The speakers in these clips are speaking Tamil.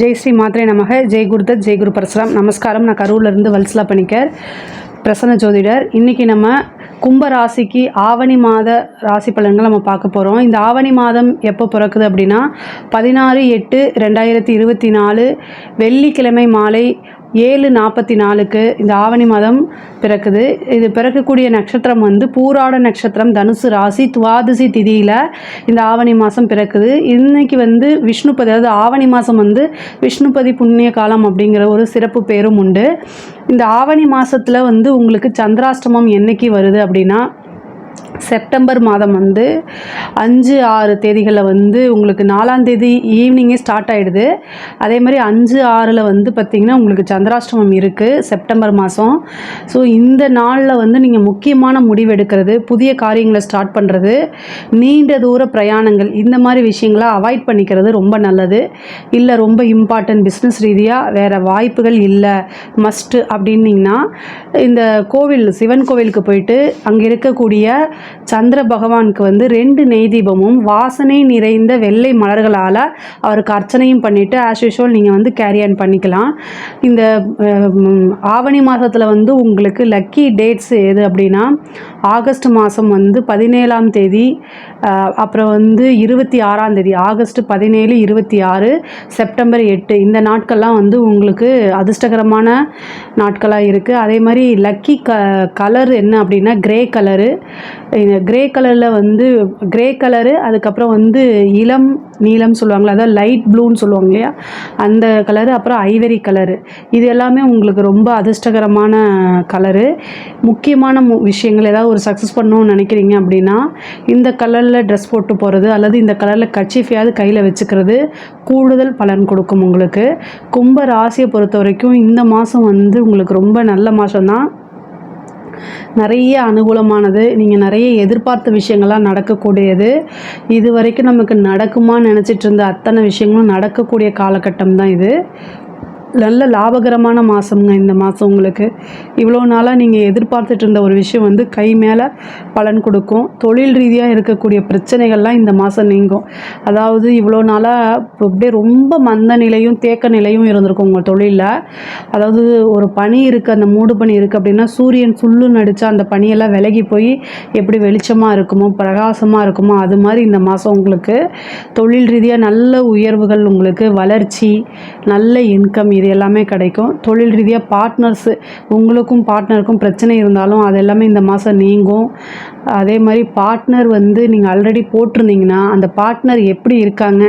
ஜெய் ஸ்ரீ மாத்ரே நமக. ஜெய் குருதத் ஜெய் குரு பரசுராம். நமஸ்காரம். நான் கரூர்லேருந்து வல்சலா பணிக்கர் பிரசன்ன ஜோதிடர். இன்றைக்கி நம்ம கும்ப ராசிக்கு ஆவணி மாத ராசி பலன்கள் நம்ம பார்க்க போகிறோம் இந்த ஆவணி மாதம் எப்போ பிறக்குது அப்படின்னா பதினாறு எட்டு ரெண்டாயிரத்தி இருபத்தி நாலு வெள்ளிக்கிழமை மாலை ஏழு நாற்பத்தி நாலுக்கு இந்த ஆவணி மாதம் பிறக்குது. இது பிறக்கக்கூடிய நட்சத்திரம் வந்து பூராட நட்சத்திரம் தனுசு ராசி துவாதசி திதியில் இந்த ஆவணி மாதம் பிறக்குது. இன்னைக்கு வந்து விஷ்ணுபதி அதாவது ஆவணி மாதம் வந்து விஷ்ணுபதி புண்ணிய காலம் அப்படிங்கிற ஒரு சிறப்பு பேரும் உண்டு. இந்த ஆவணி மாதத்தில் வந்து உங்களுக்கு சந்திராஷ்டமம் என்னைக்கு வருது அப்படின்னா செப்டம்பர் மாதம் வந்து அஞ்சு ஆறு தேதிகளில் வந்து உங்களுக்கு நாலாம் தேதி ஈவினிங்கே ஸ்டார்ட் ஆகிடுது அதே மாதிரி அஞ்சு ஆறில் வந்து பார்த்திங்கன்னா உங்களுக்கு சந்திராஷ்டமம் இருக்குது செப்டம்பர் மாதம் ஸோ இந்த நாளில் வந்து நீங்கள் முக்கியமான முடிவு எடுக்கிறது புதிய காரியங்களை ஸ்டார்ட் பண்ணுறது நீண்ட தூர பிரயாணங்கள் இந்த மாதிரி விஷயங்களை அவாய்ட் பண்ணிக்கிறது ரொம்ப நல்லது. இல்லை ரொம்ப இம்பார்ட்டன்ட் பிஸ்னஸ் ரீதியாக வேறு வாய்ப்புகள் இல்லை மஸ்ட்டு அப்படின்னிங்கன்னா இந்த கோவில் சிவன் கோவிலுக்கு போயிட்டு அங்கே இருக்கக்கூடிய சந்திர பகவானுக்கு வந்து ரெண்டு நெய் தீபமும் வாசனை நிறைந்த வெள்ளை மலர்களால் அவருக்கு அர்ச்சனையும் பண்ணிவிட்டு ஆஸ் யூஷுவல் நீங்கள் வந்து கேரி ஆன் பண்ணிக்கலாம். இந்த ஆவணி மாதத்தில் வந்து உங்களுக்கு லக்கி டேட்ஸ் எது அப்படின்னா ஆகஸ்ட் மாதம் வந்து பதினேழாம் தேதி அப்புறம் வந்து இருபத்தி ஆறாம் தேதி ஆகஸ்ட் பதினேழு இருபத்தி ஆறு செப்டம்பர் எட்டு இந்த நாட்கள்லாம் வந்து உங்களுக்கு அதிர்ஷ்டகரமான நாட்களாக இருக்குது அதே மாதிரி லக்கி க கலர் என்ன அப்படின்னா கிரே கலரு இந்த கிரே கலரில் வந்து கிரே கலரு அதுக்கப்புறம் வந்து இளம் நீலம் சொல்லுவாங்களே அதாவது லைட் ப்ளூன்னு சொல்லுவாங்க இல்லையா? அந்த கலரு அப்புறம் ஐவரி கலரு இது எல்லாமே உங்களுக்கு ரொம்ப அதிர்ஷ்டகரமான கலரு முக்கியமான மு விஷயங்கள் ஏதாவது ஒரு சக்ஸஸ் பண்ணணும்னு நினைக்கிறீங்க அப்படின்னா இந்த கலரில் ட்ரெஸ் போட்டு போகிறது அல்லது இந்த கலரில் கச்சிஃபியாவது கையில் வச்சுக்கிறது கூடுதல் பலன் கொடுக்கும் உங்களுக்கு. கும்ப ராசியை பொறுத்த வரைக்கும் இந்த மாதம் வந்து உங்களுக்கு ரொம்ப நல்ல மாதம்தான் நிறைய அனுகூலமானது. நீங்கள் நிறைய எதிர்பார்த்த விஷயங்கள்லாம் நடக்கக்கூடியது. இது வரைக்கும் நமக்கு நடக்குமான்னு நினச்சிட்டு இருந்த அத்தனை விஷயங்களும் நடக்கக்கூடிய காலகட்டம் தான் இது. நல்ல லாபகரமான மாதம்ங்க இந்த மாதம் உங்களுக்கு. இவ்வளோ நாளாக நீங்கள் எதிர்பார்த்துட்டு இருந்த ஒரு விஷயம் வந்து கை மேலே பலன் கொடுக்கும். தொழில் ரீதியாக இருக்கக்கூடிய பிரச்சனைகள்லாம் இந்த மாதம் நீங்கும். அதாவது இவ்வளோ நாளாக அப்படியே ரொம்ப மந்த நிலையும் தேக்க நிலையும் இருந்திருக்கும் உங்கள் தொழிலில். அதாவது ஒரு பனி இருக்குது அந்த மூடு பனி இருக்குது அப்படின்னா சூரியன் சுள்ளுன்னு அடித்தா அந்த பனியெல்லாம் விலகி போய் எப்படி வெளிச்சமாக இருக்குமோ பிரகாசமாக இருக்குமோ அது மாதிரி இந்த மாதம் உங்களுக்கு. தொழில் ரீதியாக நல்ல உயர்வுகள் உங்களுக்கு வளர்ச்சி நல்ல இன்கம் இது எல்லாமே கிடைக்கும். தொழில் ரீதியாக பார்ட்னர்ஸு உங்களுக்கும் பார்ட்னருக்கும் பிரச்சனை இருந்தாலும் அது எல்லாமே இந்த மாதம் நீங்கும். அதே மாதிரி பார்ட்னர் வந்து நீங்கள் ஆல்ரெடி போட்டிருந்தீங்கன்னா அந்த பார்ட்னர் எப்படி இருக்காங்க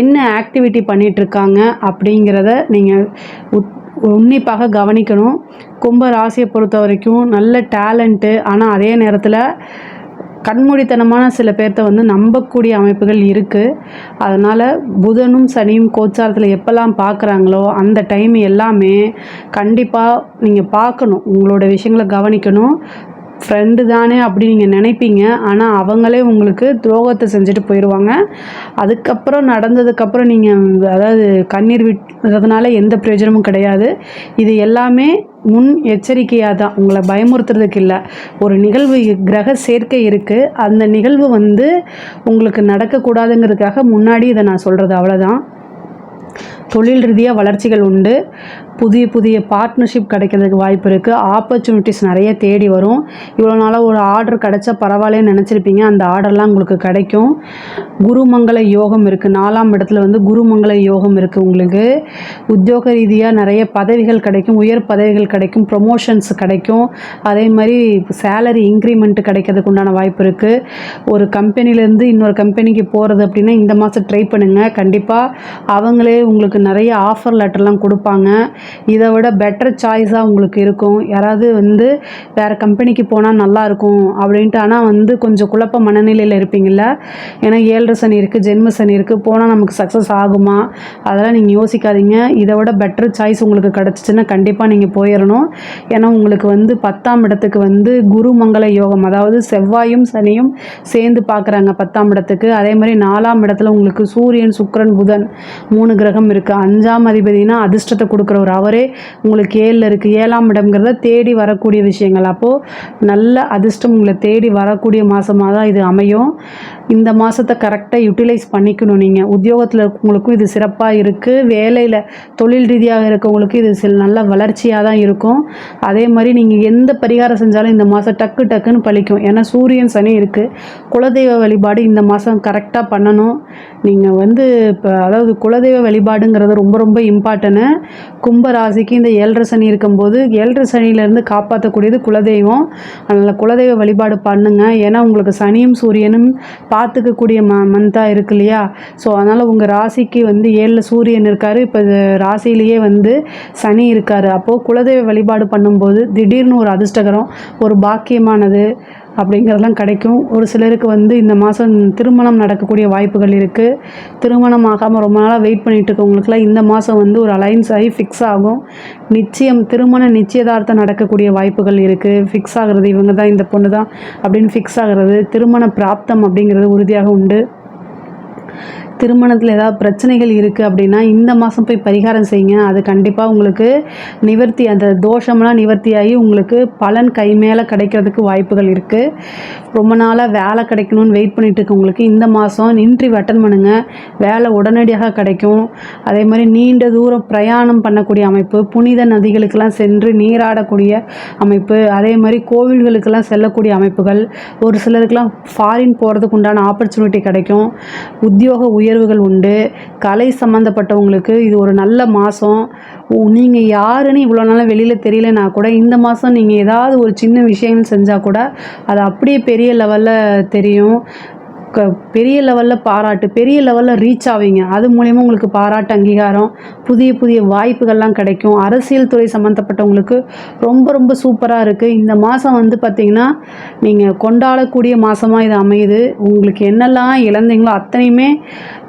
என்ன ஆக்டிவிட்டி பண்ணிகிட்ருக்காங்க அப்படிங்கிறத நீங்கள் உத் உன்னிப்பாக கவனிக்கணும். கும்ப ராசியை பொறுத்த வரைக்கும் நல்ல டேலண்ட்டு ஆனால் அதே நேரத்தில் கண்மூடித்தனமான சில பேர்த்த வந்து நம்பக்கூடிய அமைப்புகள் இருக்குது அதனால் புதனும் சனியும் கோச்சாரத்தில் எப்போல்லாம் பார்க்குறாங்களோ அந்த டைம் எல்லாமே கண்டிப்பாக நீங்கள் பார்க்கணும் உங்களோட விஷயங்களை கவனிக்கணும். ஃப்ரெண்டு தானே அப்படி நீங்கள் நினைப்பீங்க. ஆனால் அவங்களே உங்களுக்கு துரோகத்தை செஞ்சுட்டு போயிடுவாங்க அதுக்கப்புறம் நடந்ததுக்கப்புறம் நீங்கள் அதாவது கண்ணீர் விட்டுறதுனால எந்த பிரயோஜனமும் கிடையாது. இது எல்லாமே முன் எச்சரிக்கையாக தான் உங்களை பயமுறுத்துறதுக்கு இல்லை ஒரு நிகழ்வு கிரக சேர்க்கை இருக்குது அந்த நிகழ்வு வந்து உங்களுக்கு நடக்கக்கூடாதுங்கிறதுக்காக முன்னாடி இதை நான் சொல்கிறது அவ்வளோதான் தொழில் ரீதியாக வளர்ச்சிகள் உண்டு. புதிய புதிய பார்ட்னர்ஷிப் கிடைக்கிறதுக்கு வாய்ப்பு இருக்குது ஆப்பர்ச்சுனிட்டிஸ் நிறைய தேடி வரும். இவ்வளோ நாளாக ஒரு ஆர்டர் கிடைச்சா பரவாயில்லன்னு நினச்சிருப்பீங்க. அந்த ஆர்டர்லாம் உங்களுக்கு கிடைக்கும். குருமங்கல யோகம் இருக்குது நாலாம் இடத்துல வந்து குருமங்கல யோகம் இருக்குது உங்களுக்கு. உத்தியோக ரீதியாக நிறைய பதவிகள் கிடைக்கும். உயர் பதவிகள் கிடைக்கும். ப்ரொமோஷன்ஸ் கிடைக்கும். அதே மாதிரி சேலரி இன்க்ரிமெண்ட் கிடைக்கிறதுக்கு உண்டான வாய்ப்பு இருக்குது ஒரு கம்பெனிலேருந்து இன்னொரு கம்பெனிக்கு போகிறது அப்படின்னா இந்த மாதம் ட்ரை பண்ணுங்கள் கண்டிப்பாக அவங்களே உங்களுக்கு நிறைய ஆஃபர் லெட்டர்லாம் கொடுப்பாங்க. இதை விட பெட்டர் சாய்ஸாக உங்களுக்கு இருக்கும். யாராவது வந்து வேறு கம்பெனிக்கு போனால் நல்லாயிருக்கும் அப்படின்ட்டு ஆனால் வந்து கொஞ்சம் குழப்ப மனநிலையில் இருப்பீங்கள்ல ஏன்னா ஏழரை சனி இருக்குது ஜென்ம சனி இருக்குது போனால் நமக்கு சக்ஸஸ் ஆகுமா? அதெல்லாம் நீங்கள் யோசிக்காதீங்க. இதை விட பெட்டர் சாய்ஸ் உங்களுக்கு கிடச்சிச்சின்னா கண்டிப்பாக நீங்கள் போயிடணும். ஏன்னா உங்களுக்கு வந்து பத்தாம் இடத்துக்கு வந்து குரு மங்கள யோகம் அதாவது செவ்வாயும் சனியும் சேர்ந்து பார்க்குறாங்க பத்தாம் இடத்துக்கு. அதே மாதிரி நாலாம் இடத்துல உங்களுக்கு சூரியன் சுக்கரன் புதன் மூணு கிரக கிரகம் இருக்குது அஞ்சாம் அதிபதினா அதிர்ஷ்டத்தை கொடுக்குற ஒரு அவரே. உங்களுக்கு ஏழில் இருக்குது ஏழாம் இடம்ங்கிறத தேடி வரக்கூடிய விஷயங்கள். அப்போது நல்ல அதிர்ஷ்டம் உங்களை தேடி வரக்கூடிய மாதமாக தான் இது அமையும். இந்த மாதத்தை கரெக்டாக யூட்டிலைஸ் பண்ணிக்கணும் நீங்கள் உத்தியோகத்தில் இருக்கவங்களுக்கும் இது சிறப்பாக இருக்குது வேலையில் தொழில் ரீதியாக இருக்கவங்களுக்கு இது சில நல்ல வளர்ச்சியாக தான் இருக்கும். அதே மாதிரி நீங்கள் எந்த பரிகாரம் செஞ்சாலும் இந்த மாதம் டக்கு டக்குன்னு பழிக்கும். ஏன்னா சூரியன் சனி இருக்குது குலதெய்வ வழிபாடு இந்த மாதம் கரெக்டாக பண்ணணும். நீங்கள் வந்து இப்போ அதாவது குலதெய்வ வழிபாடுங்கிறது ரொம்ப ரொம்ப இம்பார்ட்டனு கும்ப ராசிக்கு இந்த ஏழரை சனி இருக்கும்போது ஏழரை சனியிலேருந்து காப்பாற்றக்கூடியது குலதெய்வம். அதனால் குலதெய்வ வழிபாடு பண்ணுங்கள் ஏன்னா உங்களுக்கு சனியும் சூரியனும் பார்த்துக்கக்கூடிய ம மந்தாக இருக்கு இல்லையா ஸோ அதனால் உங்கள் ராசிக்கு வந்து ஏழில் சூரியன் இருக்கார். இப்போ ராசியிலேயே வந்து சனி இருக்கார். அப்போது குலதெய்வ வழிபாடு பண்ணும்போது திடீர்னு ஒரு அதிர்ஷ்டகரம் ஒரு பாக்கியமானது அப்படிங்கிறதெல்லாம் கிடைக்கும். ஒரு சிலருக்கு வந்து இந்த மாதம் திருமணம் நடக்கக்கூடிய வாய்ப்புகள் இருக்குது திருமணம் ஆகாமல் ரொம்ப நாளாக வெயிட் பண்ணிட்டு இருக்கவங்களுக்குலாம் இந்த மாதம் வந்து ஒரு அலைன்ஸ் ஆகி ஃபிக்ஸ் ஆகும். நிச்சயம் திருமண நிச்சயதார்த்தம் நடக்கக்கூடிய வாய்ப்புகள் இருக்குது ஃபிக்ஸ் ஆகிறது இவங்க தான் இந்த பொண்ணு தான் அப்படின்னு ஃபிக்ஸ் ஆகிறது. திருமண பிராப்தம் அப்படிங்கிறது உறுதியாக உண்டு. திருமணத்தில் ஏதாவது பிரச்சனைகள் இருக்குது அப்படின்னா இந்த மாதம் போய் பரிகாரம் செய்யுங்க. அது கண்டிப்பாக உங்களுக்கு நிவர்த்தி அந்த தோஷமெல்லாம் நிவர்த்தியாகி உங்களுக்கு பலன் கை மேலே கிடைக்கிறதுக்கு வாய்ப்புகள் இருக்குது ரொம்ப நாளாக வேலை கிடைக்கணும்னு வெயிட் பண்ணிட்டு இருக்கவங்களுக்கு இந்த மாதம் நின்றி அட்டன் பண்ணுங்க. வேலை உடனடியாக கிடைக்கும். அதே மாதிரி நீண்ட தூரம் பிரயாணம் பண்ணக்கூடிய அமைப்பு புனித நதிகளுக்கெல்லாம் சென்று நீராடக்கூடிய அமைப்பு அதே மாதிரி கோவில்களுக்கெல்லாம் செல்லக்கூடிய அமைப்புகள். ஒரு சிலருக்கெல்லாம் ஃபாரின் போகிறதுக்கு உண்டான ஆப்பர்ச்சுனிட்டி கிடைக்கும். உத்தியோக உயர்வுகள் உண்டு. கலை சம்மந்தப்பட்டவங்களுக்கு இது ஒரு நல்ல மாதம் நீங்கள் யாருன்னு இவ்வளோ நாளாக வெளியில் தெரியலனா கூட இந்த மாதம் நீங்கள் ஏதாவது ஒரு சின்ன விஷயம் செஞ்சால் கூட அது அப்படியே பெரிய லெவலில் தெரியும். க பெரிய லெவலில் பாராட்டு பெரிய லெவலில் ரீச் ஆவீங்க. அது மூலயமா உங்களுக்கு பாராட்டு அங்கீகாரம் புதிய புதிய வாய்ப்புகள்லாம் கிடைக்கும். அரசியல் துறை சம்மந்தப்பட்டவங்களுக்கு ரொம்ப ரொம்ப சூப்பராக இருக்குது இந்த மாதம் வந்து பார்த்திங்கன்னா நீங்கள் கொண்டாடக்கூடிய மாதமாக இது அமையுது. உங்களுக்கு என்னெல்லாம் இழந்தீங்களோ அத்தனையுமே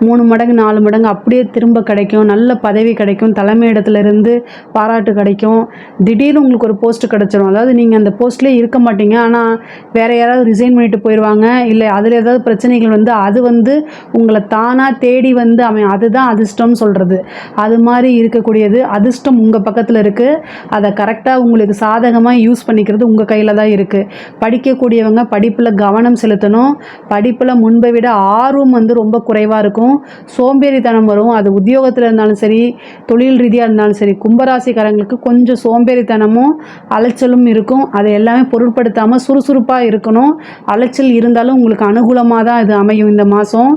மூணு மடங்கு நாலு மடங்கு அப்படியே திரும்ப கிடைக்கும். நல்ல பதவி கிடைக்கும். தலைமை இடத்துலேருந்து பாராட்டு கிடைக்கும். திடீர்னு உங்களுக்கு ஒரு போஸ்ட் கிடச்சிரும். அதாவது நீங்கள் அந்த போஸ்ட்லேயே இருக்க மாட்டீங்க. ஆனால் வேறு யாராவது ரிசைன் பண்ணிட்டு போயிடுவாங்க இல்லை அதில் ஏதாவது பிரச்சனை பிரச்சனைகள் வந்து அது வந்து உங்களை தானாக தேடி வந்து அவன் அதுதான் அதிர்ஷ்டம்னு சொல்கிறது அது மாதிரி இருக்கக்கூடியது அதிர்ஷ்டம் உங்கள் பக்கத்தில் இருக்குது அதை கரெக்டாக உங்களுக்கு சாதகமாக யூஸ் பண்ணிக்கிறது உங்கள் கையில் தான் இருக்குது படிக்கக்கூடியவங்க படிப்பில் கவனம் செலுத்தணும். படிப்பில் முன்பை விட ஆர்வம் வந்து ரொம்ப குறைவாக இருக்கும். சோம்பேறித்தனம் வரும். அது உத்தியோகத்தில் இருந்தாலும் சரி தொழில் ரீதியாக இருந்தாலும் சரி கும்பராசிக்காரங்களுக்கு கொஞ்சம் சோம்பேறித்தனமும் அலைச்சலும் இருக்கும். அதை எல்லாமே பொருட்படுத்தாமல் சுறுசுறுப்பாக இருக்கணும். அலைச்சல் இருந்தாலும் உங்களுக்கு அனுகூலமாக தான் அது அமையும் இந்த மாதம்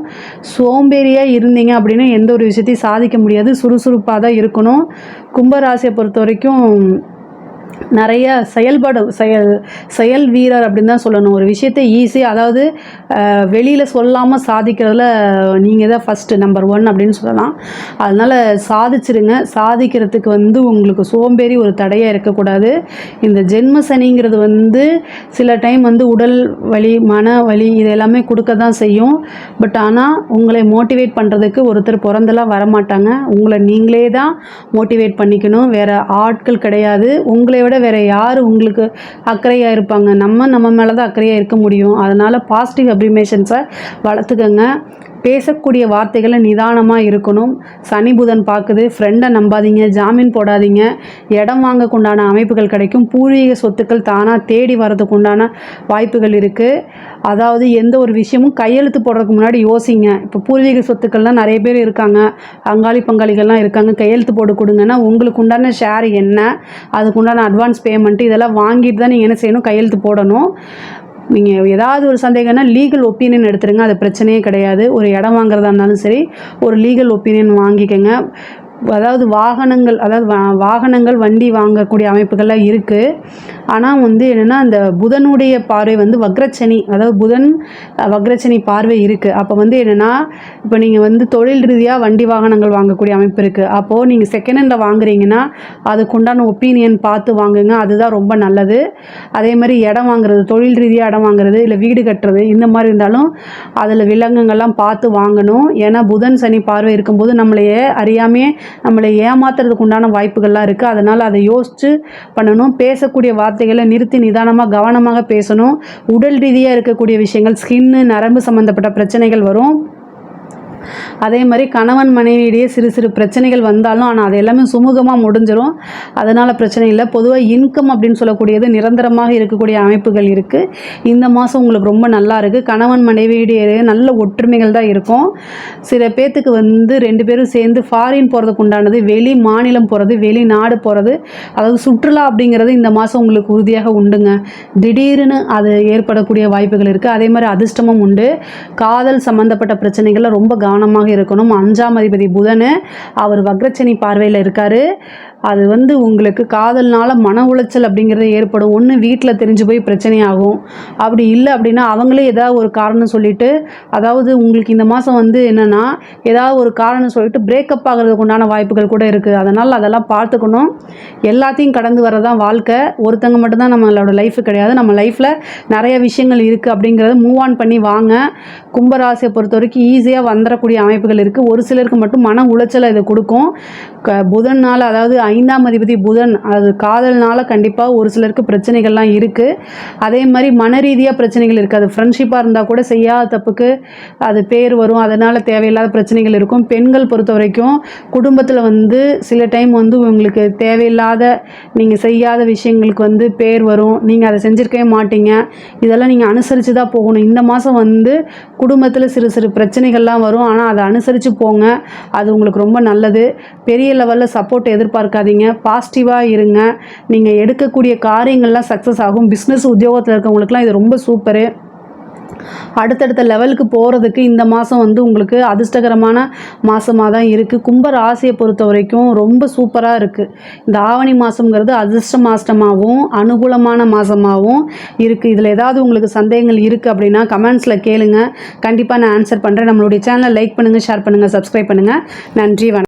சோம்பேறியாக இருந்தீங்க அப்படின்னா எந்த ஒரு விஷயத்தையும் சாதிக்க முடியாது. சுறுசுறுப்பாக தான் இருக்கணும். கும்பராசியை பொறுத்த வரைக்கும் நிறைய செயல்பாடு செயல் செயல் வீரர் அப்படின்னு தான் சொல்லணும். ஒரு விஷயத்தை ஈஸியாக அதாவது வெளியில் சொல்லாமல் சாதிக்கிறதுல நீங்கள் தான் ஃபஸ்ட்டு நம்பர் ஒன் அப்படின்னு சொல்லலாம். அதனால் சாதிச்சிருங்க. சாதிக்கிறதுக்கு வந்து உங்களுக்கு சோம்பேறி ஒரு தடையாக இருக்கக்கூடாது. இந்த ஜென்ம சனிங்கிறது வந்து சில டைம் வந்து உடல் வலி மன வலி இது எல்லாமே கொடுக்க தான் செய்யும். பட் ஆனால் உங்களை மோட்டிவேட் பண்ணுறதுக்கு ஒருத்தர் பிறந்தெல்லாம் வரமாட்டாங்க. உங்களை நீங்களே தான் மோட்டிவேட் பண்ணிக்கணும். வேறு ஆட்கள் கிடையாது. உங்களை விட வேறு யார் உங்களுக்கு அக்கறையாக இருப்பாங்க? நம்ம நம்ம மேலே தான் அக்கறையாக இருக்க முடியும். அதனால் பாசிட்டிவ் அப்ரிமேஷன்ஸை வளர்த்துக்கங்க. பேசக்கூடிய வார்த்தைகளை நிதானமாக இருக்கணும். சனி புதன் பார்க்குது ஃப்ரெண்டை நம்பாதீங்க ஜாமீன் போடாதீங்க. இடம் வாங்கக்குண்டான அமைப்புகள் கிடைக்கும். பூர்வீக சொத்துக்கள் தானாக தேடி வரதுக்கு உண்டான வாய்ப்புகள் இருக்குது அதாவது எந்த ஒரு விஷயமும் கையெழுத்து போடுறதுக்கு முன்னாடி யோசிங்க. இப்போ பூர்வீக சொத்துக்கள்லாம் நிறைய பேர் இருக்காங்க. அங்காளி பங்காளிகள்லாம் இருக்காங்க. கையெழுத்து போட்டு கொடுங்கன்னா உங்களுக்கு உண்டான ஷேர் என்ன? அதுக்கு உண்டான அட்வான்ஸ் பேமெண்ட்டு இதெல்லாம் வாங்கிட்டு தான் நீங்கள் என்ன செய்யணும்? கையெழுத்து போடணும். நீங்கள் ஏதாவது ஒரு சந்தேகம்னா லீகல் ஒப்பீனியன் எடுத்துருங்க. அது பிரச்சனையே கிடையாது. ஒரு இடம் வாங்குறதா இருந்தாலும் சரி ஒரு லீகல் ஒப்பீனியன் வாங்கிக்கோங்க. அதாவது வாகனங்கள் அதாவது வா- வாகனங்கள் வண்டி வாங்கக்கூடிய அமைப்புகள்லாம் இருக்குது ஆனால் வந்து என்னென்னா அந்த புதனுடைய பார்வை வந்து வக்ரச்சனி அதாவது புதன் வக்ரச்சனி பார்வை இருக்குது அப்போ வந்து என்னென்னா இப்போ நீங்கள் வந்து தொழில் ரீதியாக வண்டி வாகனங்கள் வாங்கக்கூடிய அமைப்பு இருக்குது அப்போது நீங்கள் செகண்ட் ஹேண்டில் வாங்குறீங்கன்னா அதுக்குண்டான ஒப்பீனியன் பார்த்து வாங்குங்க. அதுதான் ரொம்ப நல்லது. அதே மாதிரி இடம் வாங்குறது தொழில் ரீதியாக இடம் வாங்குறது இல்லை வீடு கட்டுறது இந்த மாதிரி இருந்தாலும் அதில் விலங்குகள்லாம் பார்த்து வாங்கணும். ஏன்னா புதன் சனி பார்வை இருக்கும்போது நம்மளையே அறியாமையே நம்மளை ஏமாத்துறதுக்கு உண்டான வாய்ப்புகள்லாம் இருக்குது அதனால் அதை யோசித்து பண்ணணும். பேசக்கூடிய வார்த்தைகளை நிறுத்தி நிதானமாக கவனமாக பேசணும். உடல் ரீதியாக இருக்கக்கூடிய விஷயங்கள் ஸ்கின்னு நரம்பு சம்மந்தப்பட்ட பிரச்சனைகள் வரும். அதே மாதிரி கணவன் மனைவியிடையே சிறு சிறு பிரச்சனைகள் வந்தாலும் ஆனால் அது எல்லாமே சுமூகமாக முடிஞ்சிடும் அதனால் பிரச்சனை இல்லை. பொதுவாக இன்கம் அப்படின்னு சொல்லக்கூடியது நிரந்தரமாக இருக்கக்கூடிய அமைப்புகள் இருக்குது இந்த மாதம் உங்களுக்கு ரொம்ப நல்லா இருக்குது கணவன் மனைவியிடையே நல்ல ஒற்றுமைகள் தான் இருக்கும். சில பேர்த்துக்கு வந்து ரெண்டு பேரும் சேர்ந்து ஃபாரின் போகிறதுக்கு உண்டானது வெளி மாநிலம் போகிறது வெளி நாடு போகிறது அதாவது சுற்றுலா அப்படிங்கிறது இந்த மாதம் உங்களுக்கு உறுதியாக உண்டுங்க. திடீர்னு அது ஏற்படக்கூடிய வாய்ப்புகள் இருக்குது அதே மாதிரி அதிர்ஷ்டமும் உண்டு. காதல் சம்மந்தப்பட்ட பிரச்சனைகளில் ரொம்ப கவனமாக இருக்கணும். அஞ்சாம் அதிபதி புதன் அவர் வக்ரச்சனி பார்வையில் இருக்கார். அது வந்து உங்களுக்கு காதல்னால மன உளைச்சல் அப்படிங்கிறது ஏற்படும். ஒன்று வீட்டில் தெரிஞ்சு போய் பிரச்சனையாகும். அப்படி இல்லை அப்படின்னா அவங்களே ஏதாவது ஒரு காரணம் சொல்லிட்டு அதாவது உங்களுக்கு இந்த மாதம் வந்து என்னென்னா ஏதாவது ஒரு காரணம் சொல்லிட்டு பிரேக்கப் ஆகிறதுக்கு உண்டான வாய்ப்புகள் கூட இருக்குது அதனால் அதெல்லாம் பார்த்துக்கணும். எல்லாத்தையும் கடந்து வரதான் வாழ்க்கை. ஒருத்தங்க மட்டும்தான் நம்மளோட லைஃப் கிடையாது. நம்ம லைஃப்பில் நிறைய விஷயங்கள் இருக்குது அப்படிங்கிறத மூவ் ஆன் பண்ணி வாங்க. கும்பராசியை பொறுத்த வரைக்கும் ஈஸியாக வந்துடக்கூடிய அமைப்புகள் இருக்குது ஒரு சிலருக்கு மட்டும் மன உளைச்சலை இதை கொடுக்கும். க நாள் அதாவது ஐந்தாம் அதிபதி புதன் அது காதல்னால கண்டிப்பாக ஒரு சிலருக்கு பிரச்சனைகள்லாம் இருக்குது அதே மாதிரி மன ரீதியாக பிரச்சனைகள் இருக்குது அது ஃப்ரெண்ட்ஷிப்பாக இருந்தால் கூட செய்யாத தப்புக்கு அது பேர் வரும். அதனால் தேவையில்லாத பிரச்சனைகள் இருக்கும். பெண்கள் பொறுத்த வரைக்கும் குடும்பத்தில் வந்து சில டைம் வந்து உங்களுக்கு தேவையில்லாத நீங்கள் செய்யாத விஷயங்களுக்கு வந்து பேர் வரும். நீங்கள் அதை செஞ்சுருக்கவே மாட்டீங்க. இதெல்லாம் நீங்கள் அனுசரித்து தான் போகணும். இந்த மாதம் வந்து குடும்பத்தில் சிறு சிறு பிரச்சனைகள்லாம் வரும். ஆனால் அதை அனுசரித்து போங்க. அது உங்களுக்கு ரொம்ப நல்லது. பெரிய லெவலில் சப்போர்ட் இருக்காதீங்க பாசிட்டிவாக இருங்க. நீங்கள் எடுக்கக்கூடிய காரியங்கள்லாம் சக்ஸஸ் ஆகும். பிஸ்னஸ் உத்தியோகத்தில் இருக்கவங்களுக்குலாம் இது ரொம்ப சூப்பரு அடுத்தடுத்த லெவலுக்கு போகிறதுக்கு இந்த மாதம் வந்து உங்களுக்கு அதிர்ஷ்டகரமான மாதமாக தான் இருக்குது கும்ப ராசியை பொறுத்த வரைக்கும் ரொம்ப சூப்பராக இருக்குது இந்த ஆவணி மாதங்கிறது அதிர்ஷ்ட மாதமாகவும் அனுகூலமான மாதமாகவும் இருக்குது இதில் ஏதாவது உங்களுக்கு சந்தேகங்கள் இருக்குது அப்படின்னா கமெண்ட்ஸில் கேளுங்க. கண்டிப்பாக நான் ஆன்சர் பண்ணுறேன் நம்மளுடைய சேனலை லைக் பண்ணுங்கள் ஷேர் பண்ணுங்கள் சப்ஸ்கிரைப் பண்ணுங்கள் நன்றி வணக்கம்.